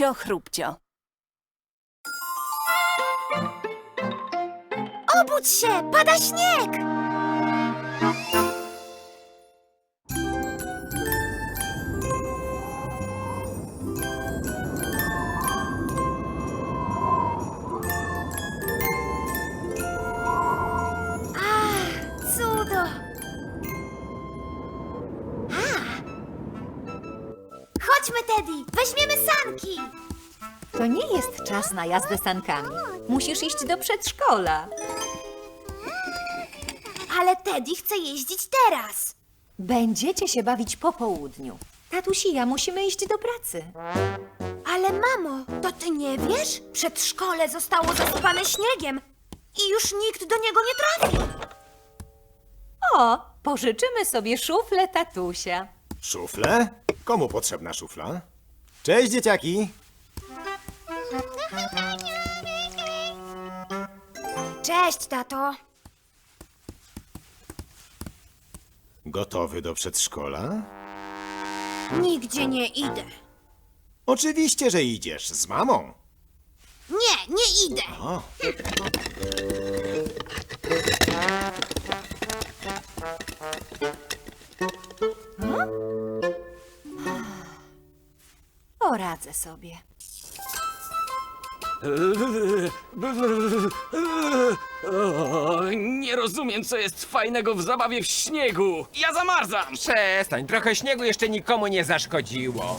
Tupcio, chrupcio. Obudź się, pada śnieg! Chodźmy, Teddy, weźmiemy sanki! To nie jest czas na jazdę sankami. Musisz iść do przedszkola. Ale Teddy chce jeździć teraz. Będziecie się bawić po południu. Tatusi i ja musimy iść do pracy. Ale mamo, to ty nie wiesz? Przedszkole zostało zasypane śniegiem i już nikt do niego nie trafi. O, pożyczymy sobie szuflę tatusia. Szuflę? Komu potrzebna szufla? Cześć, dzieciaki! Cześć, tato. Gotowy do przedszkola? Nigdzie nie idę. Oczywiście, że idziesz z mamą. Nie, nie idę. O, Poradzę sobie. O, nie rozumiem, co jest fajnego w zabawie w śniegu. Ja zamarzam. Przestań, trochę śniegu jeszcze nikomu nie zaszkodziło.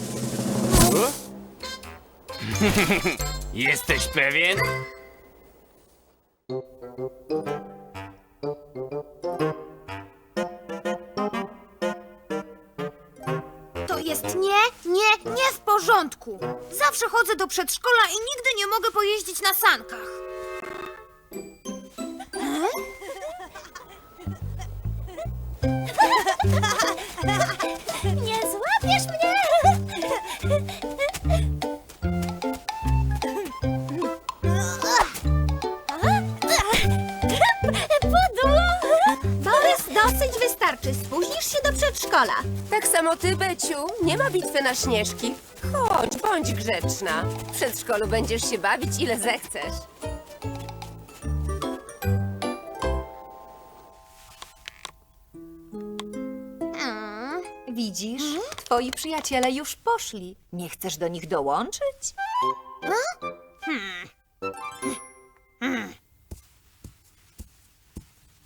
Jesteś pewien? Porządku. Zawsze chodzę do przedszkola i nigdy nie mogę pojeździć na sankach. Nie złapiesz mnie! Pudło! Borys, dosyć wystarczy. Spóźnisz się do przedszkola. Tak samo ty, Beciu. Nie ma bitwy na śnieżki. Chodź, bądź grzeczna. W przedszkolu będziesz się bawić ile zechcesz. Widzisz, twoi przyjaciele już poszli. Nie chcesz do nich dołączyć?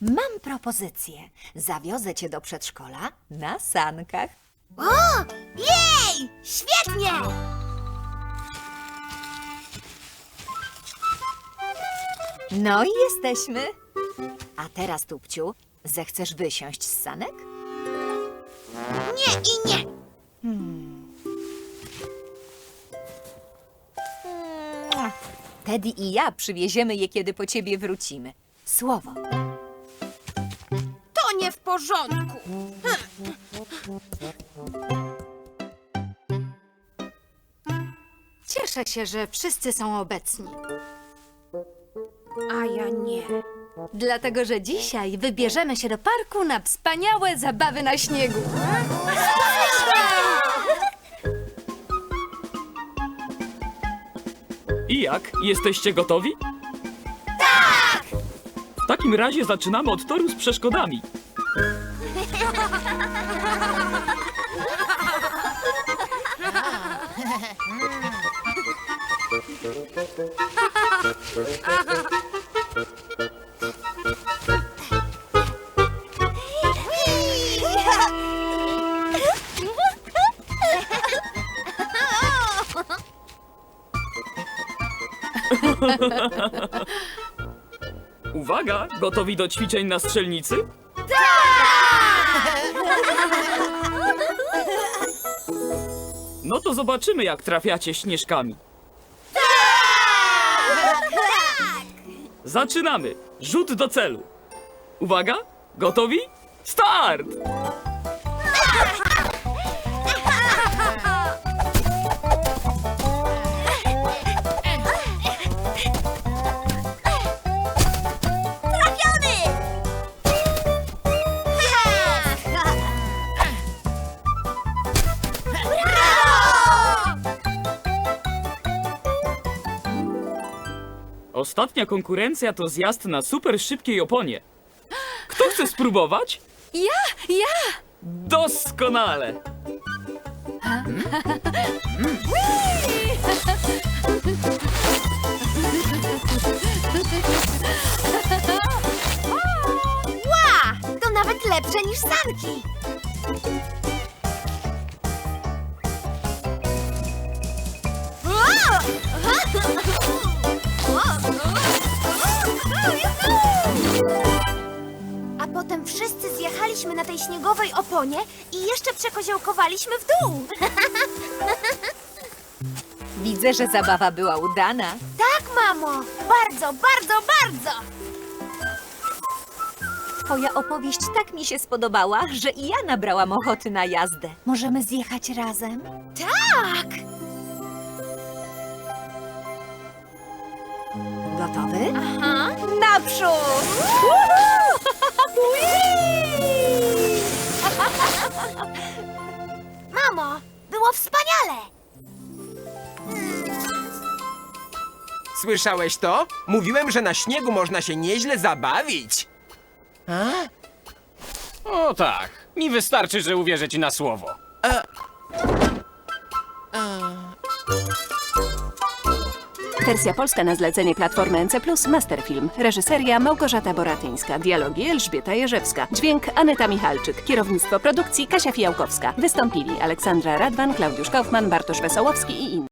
Mam propozycję. Zawiozę cię do przedszkola na sankach. O! Jej! Świetnie! No i jesteśmy. A teraz, Tupciu, zechcesz wysiąść z sanek? Nie i nie! Teddy i ja przywieziemy je, kiedy po ciebie wrócimy. Słowo. To nie w porządku. Cieszę się, że wszyscy są obecni. A ja nie. Dlatego, że dzisiaj wybierzemy się do parku na wspaniałe zabawy na śniegu. I jak? Jesteście gotowi? Tak! W takim razie zaczynamy od toru z przeszkodami. Uwaga, gotowi do ćwiczeń na strzelnicy? No to zobaczymy, jak trafiacie śnieżkami. Zaczynamy! Rzut do celu. Uwaga, gotowi? Start! Ostatnia konkurencja to zjazd na super szybkiej oponie. Kto chce spróbować? Ja, ja! Doskonale! Ła! To nawet lepsze niż sanki. A potem wszyscy zjechaliśmy na tej śniegowej oponie i jeszcze przekoziołkowaliśmy w dół. Widzę, że zabawa była udana. Tak, mamo! Bardzo, bardzo, bardzo! Twoja opowieść tak mi się spodobała, że i ja nabrałam ochoty na jazdę. Możemy zjechać razem? Tak! Gotowy? Aha. Naprzód! Mamo, było wspaniale! Słyszałeś to? Mówiłem, że na śniegu można się nieźle zabawić. O tak, mi wystarczy, że uwierzę ci na słowo. Wersja polska na zlecenie Platformy NC+, Masterfilm. Reżyseria Małgorzata Boratyńska. Dialogi Elżbieta Jerzewska. Dźwięk Aneta Michalczyk. Kierownictwo produkcji Kasia Fijałkowska. Wystąpili Aleksandra Radwan, Klaudiusz Kaufman, Bartosz Wesołowski i inni.